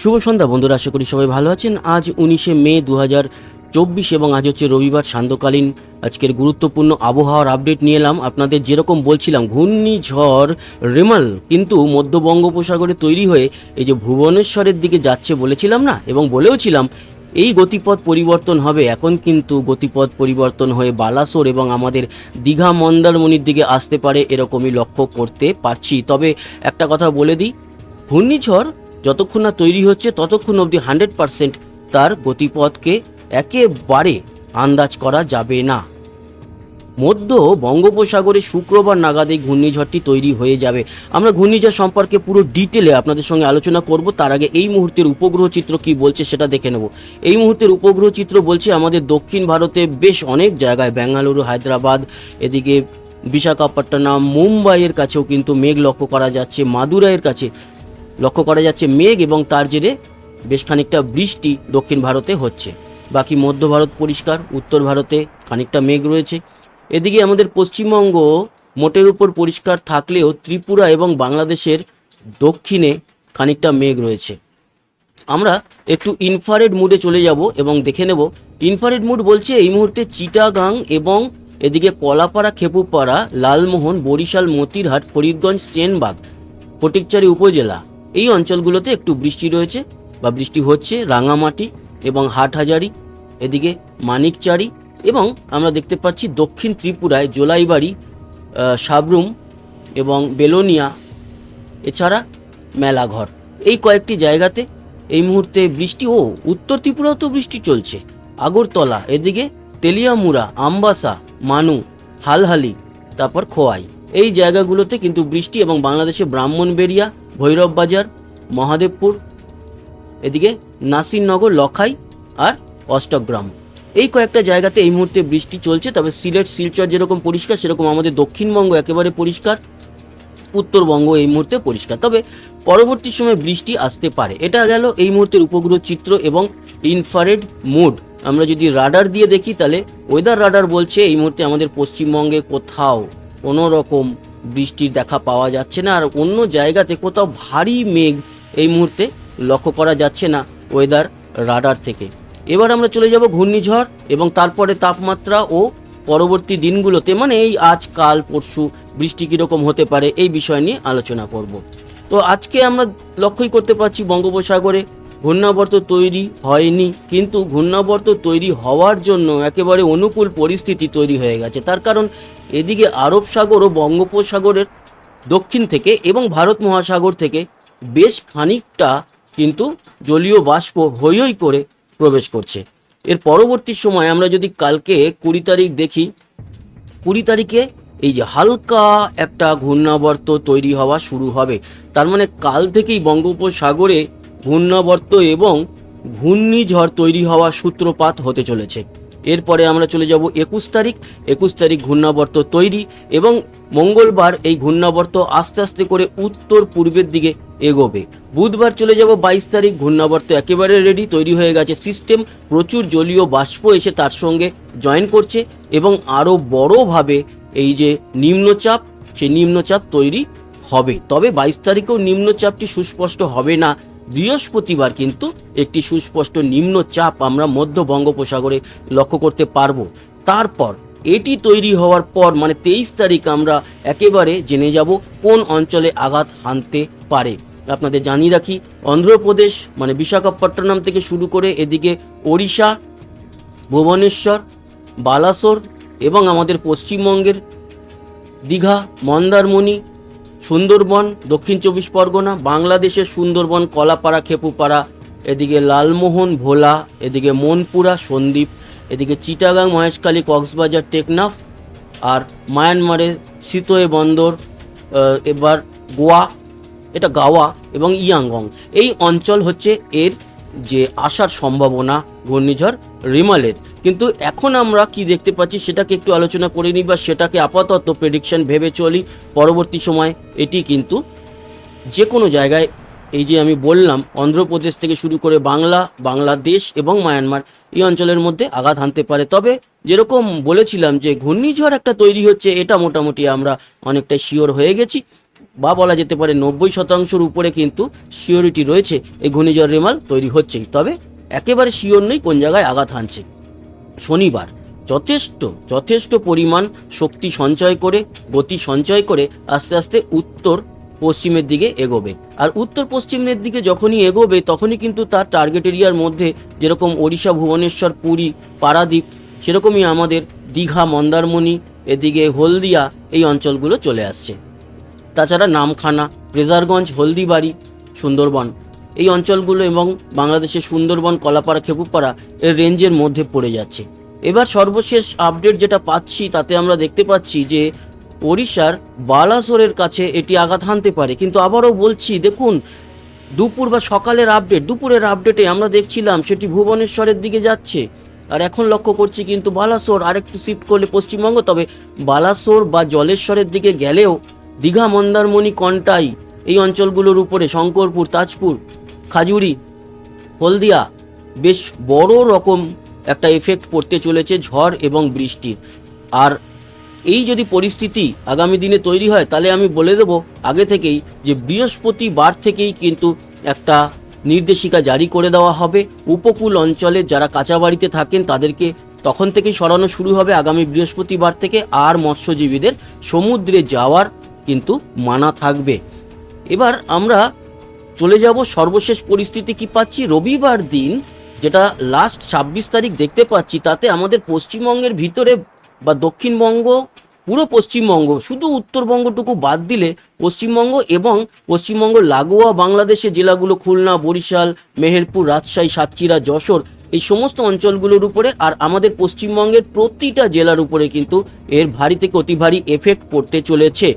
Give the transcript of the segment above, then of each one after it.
শুভ সন্ধ্যা, বন্ধুরা, আশা করি সবাই ভালো আছেন। আজ উনিশে মে দু চব্বিশ এবং আজ হচ্ছে রবিবার, সান্ধ্যকালীন আজকের গুরুত্বপূর্ণ আবহাওয়ার আপডেট নিয়ে এলাম। আপনাদের যেরকম বলছিলাম, ঘূর্ণিঝড় রেমাল কিন্তু মধ্য বঙ্গোপসাগরে তৈরি হয়ে এই যে ভুবনেশ্বরের দিকে যাচ্ছে বলেছিলাম না? এবং বলেওছিলাম, এই গতিপথ পরিবর্তন হবে। এখন কিন্তু গতিপথ পরিবর্তন হয়ে বালাসোর এবং আমাদের দীঘা মন্দারমণির দিকে আসতে পারে, এরকমই লক্ষ্য করতে পারছি। তবে একটা কথা বলে দিই, ঘূর্ণিঝড় যতক্ষণ না তৈরি হচ্ছে, ততক্ষণ অবধি হান্ড্রেড পারসেন্ট তার গতিপথকে একেবারে আন্দাজ করা যাবে না। মধ্য বঙ্গোপসাগরে শুক্রবার নাগাদ এই ঘূর্ণিঝড়টি তৈরি হয়ে যাবে। আমরা ঘূর্ণিঝড় সম্পর্কে পুরো ডিটেলে আপনাদের সঙ্গে আলোচনা করব। তার আগে এই মুহূর্তের উপগ্রহ চিত্র কি বলছে সেটা দেখে নেব। এই মুহূর্তের উপগ্রহ চিত্র বলছে আমাদের দক্ষিণ ভারতে বেশ অনেক জায়গায় বেঙ্গালুরু হায়দ্রাবাদ, এদিকে বিশাখাপট্টনম, মুম্বাইয়ের কাছেও কিন্তু মেঘ লক্ষ্য করা যাচ্ছে, মাদুরাইয়ের কাছে লক্ষ্য করা যাচ্ছে মেঘ এবং তার জেরে বেশ খানিকটা বৃষ্টি দক্ষিণ ভারতে হচ্ছে। বাকি মধ্য ভারত পরিষ্কার, উত্তর ভারতে খানিকটা মেঘ রয়েছে। এদিকে আমাদের পশ্চিমবঙ্গ মোটের উপর পরিষ্কার থাকলেও ত্রিপুরা এবং বাংলাদেশের দক্ষিণে খানিকটা মেঘ রয়েছে। আমরা একটু ইনফারেড মুডে চলে যাব এবং দেখে নেব। ইনফারেড মুড বলছে এই মুহূর্তে চিটাগাং এবং এদিকে কলাপাড়া, খেপুপাড়া, লালমোহন, বরিশাল, মতিরহাট, ফরিদগঞ্জ, সেনবাগ, ফটিকচারি উপজেলা এই অঞ্চলগুলোতে একটু বৃষ্টি রয়েছে বা বৃষ্টি হচ্ছে, রাঙামাটি এবং হাটহাজারি, এদিকে মানিকচারি এবং আমরা দেখতে পাচ্ছি দক্ষিণ ত্রিপুরায় জোলাইবাড়ি সাবরুম এবং বেলোনিয়া, এছাড়া মেলাঘর। এই কয়েকটি জায়গাতে এই মুহূর্তে বৃষ্টি ও উত্তর ত্রিপুরাও তো বৃষ্টি চলছে। আগরতলা, এদিকে তেলিয়ামুড়া, আমবাসা, মানু, হালহালি, তারপর খোয়াই। এই জায়গাগুলোতে কিন্তু বৃষ্টি এবং বাংলাদেশে ব্রাহ্মণবেড়িয়া ভৈরব বাজার মহাদেবপুর, এদিকে নাসিরনগর, লখাই আর অষ্টগ্রাম। এই কয়েকটা জায়গাতে এই মুহূর্তে বৃষ্টি চলছে, তবে সিলেট, শিলচর যেরকম পরিষ্কার, সেরকম আমাদের দক্ষিণবঙ্গ একেবারে পরিষ্কার, উত্তরবঙ্গ এই মুহূর্তে পরিষ্কার। তবে পরবর্তী সময় বৃষ্টি আসতে পারে। এটা গেল এই মুহূর্তের উপগ্রহ চিত্র এবং ইনফারেড মোড। আমরা যদি রাডার দিয়ে দেখি, তাহলে ওয়েদার রাডার বলছে এই মুহূর্তে আমাদের পশ্চিমবঙ্গে কোথাও কোনো রকম বৃষ্টির দেখা পাওয়া যাচ্ছে না, আর অন্য জায়গাতে কোথাও ভারী মেঘ এই মুহূর্তে লক্ষ্য করা যাচ্ছে না ওয়েদার রাডার থেকে। এবার আমরা চলে যাব ঘূর্ণিঝড় এবং তারপরে তাপমাত্রা ও পরবর্তী দিনগুলোতে মানে এই আজ, কাল, পরশু বৃষ্টি কীরকম হতে পারে এই বিষয় নিয়ে আলোচনা করব। তো আজকে আমরা লক্ষ্যই করতে পারছি বঙ্গোপসাগরে ঘূর্ণাবর্ত তৈরি হয়নি, কিন্তু ঘূর্ণাবর্ত তৈরি হওয়ার জন্য একেবারে অনুকূল পরিস্থিতি তৈরি হয়ে গেছে। তার কারণ এদিকে আরব সাগর ও বঙ্গোপসাগরের দক্ষিণ থেকে এবং ভারত মহাসাগর থেকে বেশ খানিকটা কিন্তু জলীয় বাষ্প হৈ হৈ করে প্রবেশ করছে। এর পরবর্তী সময় আমরা যদি কালকে কুড়ি তারিখ দেখি, কুড়ি তারিখে এই যে হালকা একটা ঘূর্ণাবর্ত তৈরি হওয়া শুরু হবে। তার মানে কাল থেকেই বঙ্গোপসাগরে ঘূর্ণাবর্ত এবং ঘূর্ণিঝড় তৈরি হওয়া সূত্রপাত হতে চলেছে। এরপরে আমরা চলে যাব একুশ তারিখ। একুশ তারিখ ঘূর্ণাবর্ত তৈরি এবং মঙ্গলবার এই ঘূর্ণাবর্ত আস্তে আস্তে করে উত্তর পূর্বের দিকে এগোবে। বুধবার চলে যাব বাইশ তারিখ। ঘূর্ণাবর্ত একেবারে রেডি তৈরি হয়ে গেছে সিস্টেম প্রচুর জলীয় বাষ্প এসে তার সঙ্গে জয়েন করছে এবং আরও বড়োভাবে এই যে নিম্নচাপ, সেই নিম্নচাপ তৈরি হবে। তবে বাইশ তারিখেও নিম্নচাপটি সুস্পষ্ট হবে না। বৃহস্পতিবার কিন্তু একটি সুস্পষ্ট নিম্নচাপ আমরা মধ্য বঙ্গোপসাগরে লক্ষ্য করতে পারব। তারপর এটি তৈরি হওয়ার পর মানে তেইশ তারিখ আমরা একেবারে জেনে যাব কোন অঞ্চলে আঘাত হানতে পারে। আপনাদের জানিয়ে রাখি, অন্ধ্রপ্রদেশ মানে বিশাখাপট্টনম থেকে শুরু করে এদিকে ওড়িশা, ভুবনেশ্বর, বালাসোর এবং আমাদের পশ্চিমবঙ্গের দীঘা, মন্দারমণি সুন্দরবন, দক্ষিণ চব্বিশ পরগনা, বাংলাদেশের সুন্দরবন, কলাপাড়া, খেপুপাড়া, এদিকে লালমোহন, ভোলা, এদিকে মনপুরা, সন্দ্বীপ, এদিকে চিটাগাং, মহেশখালী, কক্সবাজার, টেকনাফ আর মায়ানমারের সিতোয়ে বন্দর এবার গোয়া, এটা গাওয়া এবং ইয়াংগং। এই অঞ্চল হচ্ছে এর যে আসার সম্ভাবনা, ঘূর্ণিঝড় রিমালের। কিন্তু এখন আমরা কি দেখতে পাচ্ছি সেটাকে একটু আলোচনা করে নিই বা সেটাকে আপাতত প্রেডিকশন ভেবে চলি। পরবর্তী সময় এটি কিন্তু যে কোনো জায়গায় এই যে আমি বললাম, অন্ধ্রপ্রদেশ থেকে শুরু করে বাংলা, বাংলাদেশ এবং মায়ানমার এই অঞ্চলের মধ্যে আঘাত হানতে পারে। তবে যেরকম বলেছিলাম যে ঘূর্ণিঝড় একটা তৈরি হচ্ছে, এটা মোটামুটি আমরা অনেকটা শিওর হয়ে গেছি বা বলা যেতে পারে নব্বই শতাংশের উপরে কিন্তু শিওরিটি রয়েছে, এই ঘূর্ণিঝড় রেমাল তৈরি হচ্ছেই। তবে একেবারে শিওর নেই কোন জায়গায় আঘাত হানছে। শনিবার। যথেষ্ট যথেষ্ট পরিমাণ শক্তি সঞ্চয় করে, গতি সঞ্চয় করে আস্তে আস্তে উত্তর পশ্চিমের দিকে এগোবে। আর উত্তর পশ্চিমের দিকে যখনই এগোবে, তখনই কিন্তু তার টার্গেট এরিয়ার মধ্যে যেরকম ওড়িশা, ভুবনেশ্বর, পুরী, পারাদ্বীপ, সেরকমই আমাদের দীঘা, মন্দারমণি, এদিকে হলদিয়া এই অঞ্চলগুলো চলে আসছে। তাছাড়া নামখানা রেজারগঞ্জ হলদিবাড়ি, সুন্দরবন এই অঞ্চলগুলো এবং বাংলাদেশের সুন্দরবন, কলাপাড়া, খেপুপাড়া এর রেঞ্জের মধ্যে পড়ে যাচ্ছে। এবার সর্বশেষ আপডেট যেটা পাচ্ছি, তাতে আমরা দেখতে পাচ্ছি যে ওড়িশার বালাসোরের কাছে এটি আঘাত হানতে পারে। কিন্তু আবারও বলছি, দেখুন, দুপুর বা সকালের আপডেট দুপুরের আপডেটে আমরা দেখছিলাম সেটি ভুবনেশ্বরের দিকে যাচ্ছে। আর এখন লক্ষ্য করছি কিন্তু বালাসোর আরেকটু শিফট করলে পশ্চিমবঙ্গ, তবে বালাসোর বা জলেশ্বরের দিকে গেলেও দীঘা, মন্দারমণি, কন্টাই এই অঞ্চলগুলোর উপরে, শঙ্করপুর, তাজপুর খাজুরি, হলদিয়া, বেশ বড় রকম একটা এফেক্ট পড়তে চলেছে ঝড় এবং বৃষ্টির। আর এই যদি পরিস্থিতি আগামী দিনে তৈরি হয়, তাহলে আমি বলে দেব আগে থেকেই যে বৃহস্পতিবার থেকেই কিন্তু একটা নির্দেশিকা জারি করে দেওয়া হবে। উপকূল অঞ্চলে যারা কাঁচা বাড়িতে থাকেন, তাদেরকে তখন থেকেই সরানো শুরু হবে আগামী বৃহস্পতিবার থেকে। আর মৎস্যজীবীদের সমুদ্রে যাওয়ার কিন্তু মানা থাকবে। এবার আমরা চলে যাব, সর্বশেষ পরিস্থিতি কি পাচ্ছি? রবিবার দিন, যেটা লাস্ট ছাব্বিশ তারিখ দেখতে পাচ্ছি, তাতে আমাদের পশ্চিমবঙ্গের ভিতরে বা দক্ষিণবঙ্গ, পুরো পশ্চিমবঙ্গ, শুধু উত্তরবঙ্গটুকু বাদ দিলে পশ্চিমবঙ্গ এবং পশ্চিমবঙ্গ লাগোয়া বাংলাদেশের জেলাগুলো খুলনা, বরিশাল, মেহেরপুর, রাজশাহী, সাতক্ষীরা, যশোর, এই সমস্ত অঞ্চলগুলোর উপরে আর আমাদের পশ্চিমবঙ্গের প্রতিটা জেলার উপরে কিন্তু এর ভারী থেকে অতি ভারী এফেক্ট পড়তে চলেছে।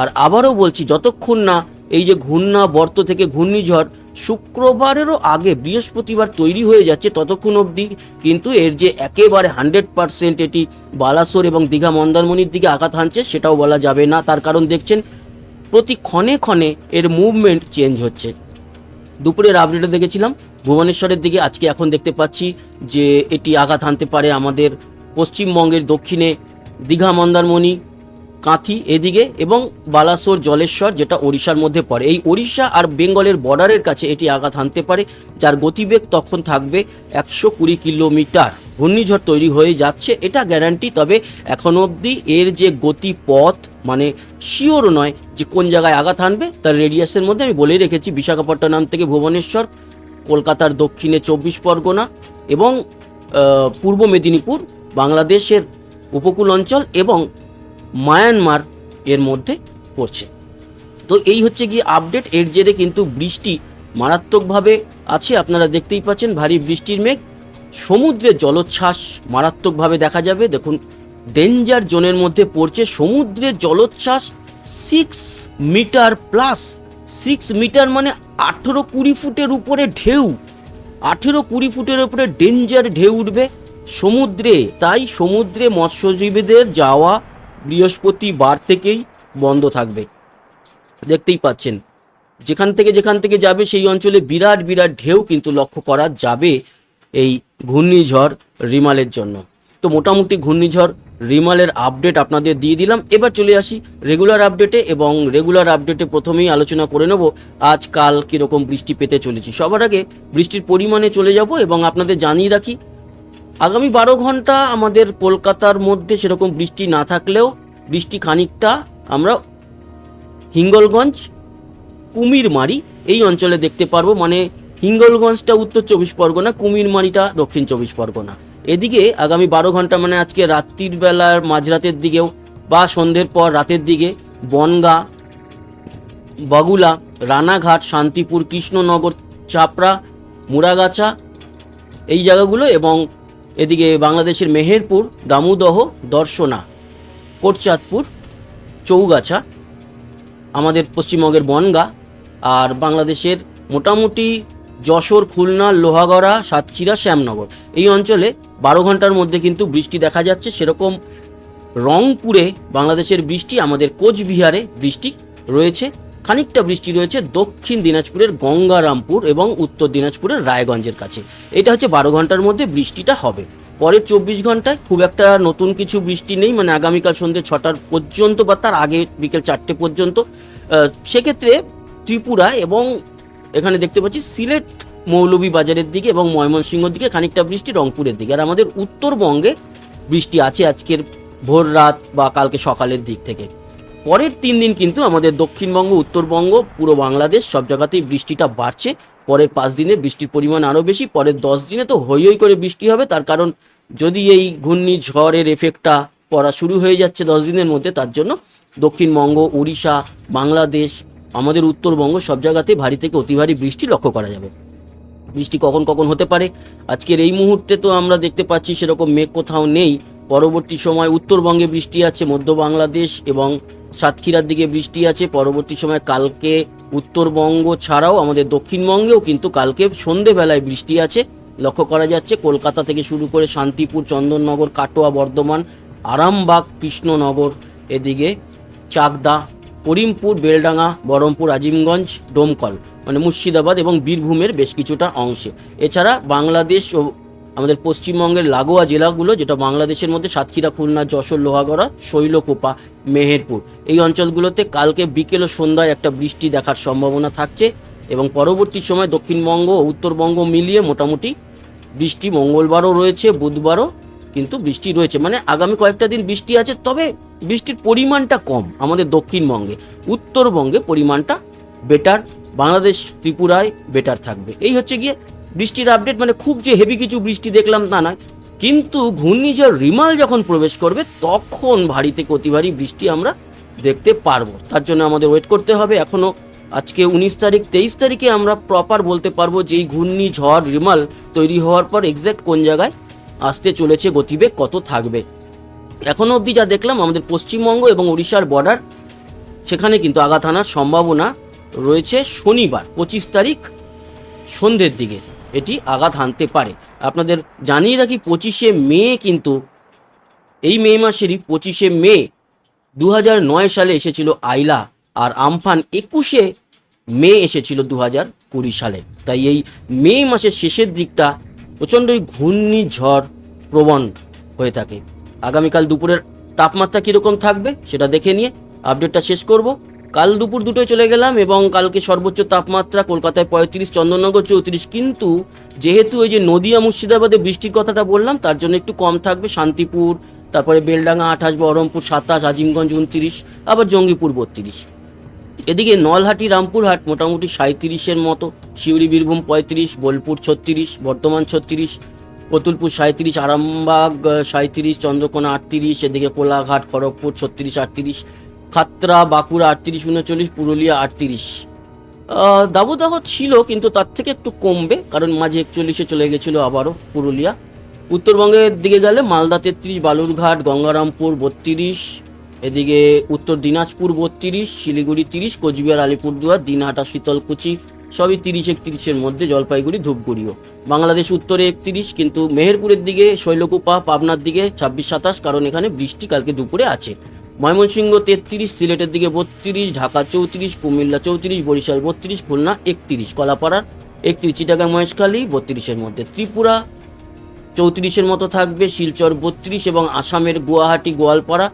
আর আবারও বলছি, যতক্ষণ না এই যে ঘূর্ণা বর্ত থেকে ঘূর্ণিঝড় শুক্রবারেরও আগে বৃহস্পতিবার তৈরি হয়ে যাচ্ছে ততক্ষণ অবধি, কিন্তু এর যে একেবারে হান্ড্রেড পারসেন্ট এটি বালাসোর এবং দীঘা মন্দারমণির দিকে আঘাত হানছে সেটাও বলা যাবে না। তার কারণ দেখছেন, প্রতি ক্ষণে ক্ষণে এর মুভমেন্ট চেঞ্জ হচ্ছে। দুপুরের আপডেটে দেখেছিলাম। ভুবনেশ্বরের দিকে আজকে এখন দেখতে পাচ্ছি যে এটি আঘাত হানতে পারে আমাদের পশ্চিমবঙ্গের দক্ষিণে দীঘা মন্দারমণি কাঁথি এদিকে এবং বালাসোর জলেশ্বর যেটা ওড়িশার মধ্যে পড়ে। এই ওড়িশা আর বেঙ্গলের বর্ডারের কাছে এটি আঘাত হানতে পারে, যার গতিবেগ তখন থাকবে একশো কুড়ি কিলোমিটার। ঘূর্ণিঝড় তৈরি হয়ে যাচ্ছে, এটা গ্যারান্টি তবে এখন অবধি এর যে গতিপথ মানে শিওর নয় যে কোন জায়গায় আঘাত হানবে, তার রেডিয়াসের মধ্যে আমি বলেই রেখেছি, বিশাখাপট্টনম থেকে ভুবনেশ্বর, কলকাতার দক্ষিণে চব্বিশ পরগনা এবং পূর্ব মেদিনীপুর, বাংলাদেশের উপকূল অঞ্চল এবং মায়ানমার এর মধ্যে পড়ছে। তো এই হচ্ছে গিয়ে আপডেট এর জেরে কিন্তু বৃষ্টি মারাত্মকভাবে আছে, আপনারা দেখতেই পাচ্ছেন ভারী বৃষ্টির মেঘ। সমুদ্রের জলোচ্ছ্বাস মারাত্মকভাবে দেখা যাবে। দেখুন ডেঞ্জার জোনের মধ্যে পড়ছে। সমুদ্রের জলোচ্ছ্বাস six metre plus six metre মানে আঠেরো কুড়ি ফুটের উপরে ঢেউ। আঠেরো কুড়ি ফুটের উপরে ডেঞ্জার ঢেউ উঠবে সমুদ্রে। তাই সমুদ্রে মৎস্যজীবীদের যাওয়া বৃহস্পতিবার থেকেই বন্ধ থাকবে। দেখতেই পাচ্ছেন, যেখান থেকে যেখান থেকে যাবে সেই অঞ্চলে বিরাট বিরাট ঢেউ কিন্তু লক্ষ্য করা যাবে এই ঘূর্ণিঝড় রিমালের জন্য। তো মোটামুটি ঘূর্ণিঝড় রিমালের আপডেট আপনাদের দিয়ে দিলাম। এবার চলে আসি রেগুলার আপডেটে এবং রেগুলার আপডেটে প্রথমেই আলোচনা করে নেব আজ কাল কীরকম বৃষ্টি পেতে চলেছি। সবার আগে বৃষ্টির পরিমাণে চলে যাব এবং আপনাদের জানিয়ে রাখি আগামী বারো ঘণ্টা আমাদের কলকাতার মধ্যে সেরকম বৃষ্টি না থাকলেও বৃষ্টি খানিকটা আমরা হিঙ্গলগঞ্জ, কুমিরমারি এই অঞ্চলে দেখতে পারব। মানে হিঙ্গলগঞ্জটা উত্তর চব্বিশ পরগনা, কুমিরমারিটা দক্ষিণ চব্বিশ পরগনা। এদিকে আগামী বারো ঘণ্টা মানে আজকে রাত্রির বেলার মাঝরাতের দিকেও বা সন্ধ্যের পর রাতের দিকে বনগা, বগুলা, রানাঘাট, শান্তিপুর, কৃষ্ণনগর, চাপড়া মুরাগাছা এই জায়গাগুলো এবং এদিকে বাংলাদেশের মেহেরপুর, দামুদহ, দর্শনা, কোটচাঁদপুর, চৌগাছা, আমাদের পশ্চিমবঙ্গের বনগা আর বাংলাদেশের মোটামুটি যশোর, খুলনা, লোহাগড়া, সাতক্ষীরা, শ্যামনগর। এই অঞ্চলে বারো ঘণ্টার মধ্যে কিন্তু বৃষ্টি দেখা যাচ্ছে। সেরকম রংপুরে বাংলাদেশের বৃষ্টি, আমাদের কোচবিহারে বৃষ্টি রয়েছে। খানিকটা বৃষ্টি রয়েছে দক্ষিণ দিনাজপুরের গঙ্গারামপুর এবং উত্তর দিনাজপুরের রায়গঞ্জের কাছে। এটা হচ্ছে বারো ঘণ্টার মধ্যে বৃষ্টিটা হবে। পরের চব্বিশ ঘন্টায় খুব একটা নতুন কিছু বৃষ্টি নেই মানে আগামীকাল সন্ধ্যে ছটার পর্যন্ত বা তার আগে বিকেল চারটে পর্যন্ত। সেক্ষেত্রে ত্রিপুরা এবং এখানে দেখতে পাচ্ছি সিলেট মৌলভী বাজারের দিকে এবং ময়মনসিংহর দিকে খানিকটা বৃষ্টি, রংপুরের দিকে। আর আমাদের উত্তরবঙ্গে বৃষ্টি আছে আজকের ভোর রাত বা কালকে সকালের দিক থেকে। পরের তিন দিন কিন্তু আমাদের দক্ষিণবঙ্গ, উত্তরবঙ্গ, পুরো বাংলাদেশ সব জায়গাতেই বৃষ্টিটা বাড়ছে। পরের পাঁচ দিনে বৃষ্টির পরিমাণ আরও বেশি, পরের দশ দিনে তো হই হই করে বৃষ্টি হবে। তার কারণ যদি এই ঘূর্ণিঝড়ের এফেক্টটা পড়া শুরু হয়ে যাচ্ছে দশ দিনের মধ্যে, তার জন্য দক্ষিণবঙ্গ, উড়িষ্যা, বাংলাদেশ, আমাদের উত্তরবঙ্গ সব জায়গাতেই ভারী থেকে অতি ভারী বৃষ্টি লক্ষ্য করা যাবে। বৃষ্টি কখন কখন হতে পারে? আজকের এই মুহূর্তে তো আমরা দেখতে পাচ্ছি সেরকম মেঘ কোথাও নেই। পরবর্তী সময় উত্তরবঙ্গে বৃষ্টি আছে, মধ্য বাংলাদেশ এবং সাতক্ষীরার দিকে বৃষ্টি আছে। পরবর্তী সময় কালকে উত্তরবঙ্গ ছাড়াও আমাদের দক্ষিণবঙ্গেও কিন্তু কালকে সন্ধেবেলায় বৃষ্টি আছে। লক্ষ্য করা যাচ্ছে কলকাতা থেকে শুরু করে শান্তিপুর, চন্দননগর, কাটোয়া, বর্ধমান, আরামবাগ, কৃষ্ণনগর, এদিকে চাকদা, করিমপুর, বেলডাঙ্গা, বহরমপুর, আজিমগঞ্জ, ডোমকল মানে মুর্শিদাবাদ এবং বীরভূমের বেশ কিছুটা অংশে। এছাড়া বাংলাদেশ ও আমাদের পশ্চিমবঙ্গের লাগোয়া জেলাগুলো, যেটা বাংলাদেশের মধ্যে সাতক্ষীরা, খুলনা, যশোর, লোহাগড়া, শৈলকোপা, মেহেরপুর। এই অঞ্চলগুলোতে কালকে বিকেল ও সন্ধ্যায় একটা বৃষ্টি দেখার সম্ভাবনা থাকছে এবং পরবর্তী সময় দক্ষিণবঙ্গ ও উত্তরবঙ্গ মিলিয়ে মোটামুটি বৃষ্টি মঙ্গলবারও রয়েছে, বুধবারও কিন্তু বৃষ্টি রয়েছে। মানে আগামী কয়েকটা দিন বৃষ্টি আছে, তবে বৃষ্টির পরিমাণটা কম আমাদের দক্ষিণবঙ্গে। উত্তরবঙ্গে পরিমাণটা বেটার বাংলাদেশ, ত্রিপুরায় বেটার থাকবে। এই হচ্ছে গিয়ে বৃষ্টির আপডেট মানে খুব যে হেভি কিছু বৃষ্টি দেখলাম তা নয়। কিন্তু ঘূর্ণিঝড় রিমাল যখন প্রবেশ করবে, তখন ভারী থেকে অতি ভারী বৃষ্টি আমরা দেখতে পারব। তার জন্য আমাদের ওয়েট করতে হবে। এখনও আজকে উনিশ তারিখ, তেইশ তারিখে আমরা প্রপার বলতে পারব যে এই ঘূর্ণিঝড়, রিমাল তৈরি হওয়ার পর এক্স্যাক্ট কোন জায়গায় আসতে চলেছে, গতিবেগ কত থাকবে। এখনও অবধি যা দেখলাম, আমাদের পশ্চিমবঙ্গ এবং উড়িষ্যার বর্ডার সেখানে কিন্তু আঘাত আনার সম্ভাবনা রয়েছে শনিবার, পঁচিশ তারিখ সন্ধ্যের দিকে। এটি আঘাত হানতে পারে। আপনাদের জানিয়ে রাখি, পঁচিশে মে কিন্তু, এই মে মাসেরই পঁচিশে মে দু সালে এসেছিল আইলা, আর আমফান একুশে মে এসেছিল দু হাজার কুড়ি সালে। তাই এই মে মাসের শেষের দিকটা প্রচণ্ডই ঘূর্ণিঝড় প্রবণ হয়ে থাকে। আগামীকাল দুপুরের তাপমাত্রা কীরকম থাকবে সেটা দেখে নিয়ে আপডেটটা শেষ করব। কাল দুপুর দুটোয় চলে গেলাম এবং কালকে সর্বোচ্চ তাপমাত্রা কলকাতায় পঁয়ত্রিশ, চন্দননগর চৌত্রিশ। কিন্তু যেহেতু ওই যে নদিয়া, মুর্শিদাবাদে বৃষ্টির কথাটা বললাম, তার জন্য একটু কম থাকবে শান্তিপুর, তারপরে বেলডাঙ্গা আঠাশ, বহরমপুর সাতাশ, আজিমগঞ্জ উনত্রিশ, আবার জঙ্গিপুর বত্রিশ। এদিকে নলহাটি, রামপুরহাট মোটামুটি সাঁত্রিশের মতো শিউরি বীরভূম পঁয়ত্রিশ, বোলপুর ছত্রিশ, বর্ধমান ছত্রিশ, কতুলপুর সাঁত্রিশ আরামবাগ সাঁত্রিশ চন্দ্রকোনা আটত্রিশ, এদিকে কোলাঘাট, খড়গপুর ছত্রিশ, আটত্রিশ খাতরা, বাঁকুড়া আটত্রিশ, উনচল্লিশ, পুরুলিয়া আটত্রিশ। দাবদাহ ছিল, কিন্তু তার থেকে একটু কমবে, কারণ মাঝে একচল্লিশে চলে গেছিল আবারও পুরুলিয়া। উত্তরবঙ্গের দিকে গেলে মালদা তেত্রিশ, বালুরঘাট, গঙ্গারামপুর বত্রিশ, এদিকে উত্তর দিনাজপুর বত্রিশ, শিলিগুড়ি তিরিশ, কোচবিহার, আলিপুরদুয়ার, দিনহাটা, শীতলকুচি, সবই তিরিশ, একত্রিশের মধ্যে, জলপাইগুড়ি, ধূপগুড়িও। বাংলাদেশ উত্তরে একত্রিশ, কিন্তু মেহেরপুরের দিকে শৈলকুপা, পাবনার দিকে ছাব্বিশ, সাতাশ, কারণ এখানে বৃষ্টি কালকে দুপুরে আছে। ময়মনসিংহ, তেত্রিশ, সিলেটের দিকে বত্রিশ, ঢাকা চৌত্রিশ, কুমিল্লা চৌত্রিশ, বরিশাল বত্রিশ, খুলনা একত্রিশ, কলাপাড়ার একত্রিশ, চিটাগাং, মহেশখালী বত্রিশের মধ্যে। ত্রিপুরা চৌত্রিশের মতো থাকবে, শিলচর বত্রিশ এবং আসামের গুয়াহাটি, গোয়ালপাড়া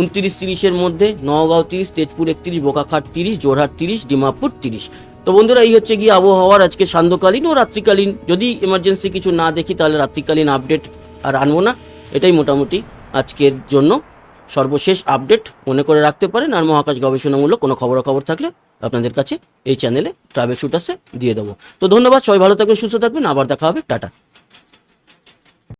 উনত্রিশ, তিরিশের মধ্যে, নওগাঁও তিরিশ, তেজপুর একত্রিশ, বোকাখাট তিরিশ জোরহাট তিরিশ, ডিমাপুর তিরিশ। তো বন্ধুরা, এই হচ্ছে গিয়ে আবহাওয়ার আজকে সান্ধ্যকালীন ও রাত্রিকালীন। যদি এমার্জেন্সি কিছু না দেখি, তাহলে রাত্রিকালীন আপডেট আর আনব না। এটাই মোটামুটি আজকের জন্য। সর্বশেষ আপডেট মনে করে রাখতে পারেন আর মহাকাশ গবেষণামূলক কোনো খবরাখবর থাকলে আপনাদের কাছে এই চ্যানেলে ট্রাভেল শুটাসে দিয়ে দেবো। তো ধন্যবাদ, সবাই ভালো থাকবেন, সুস্থ থাকবেন, আবার দেখা হবে, টাটা।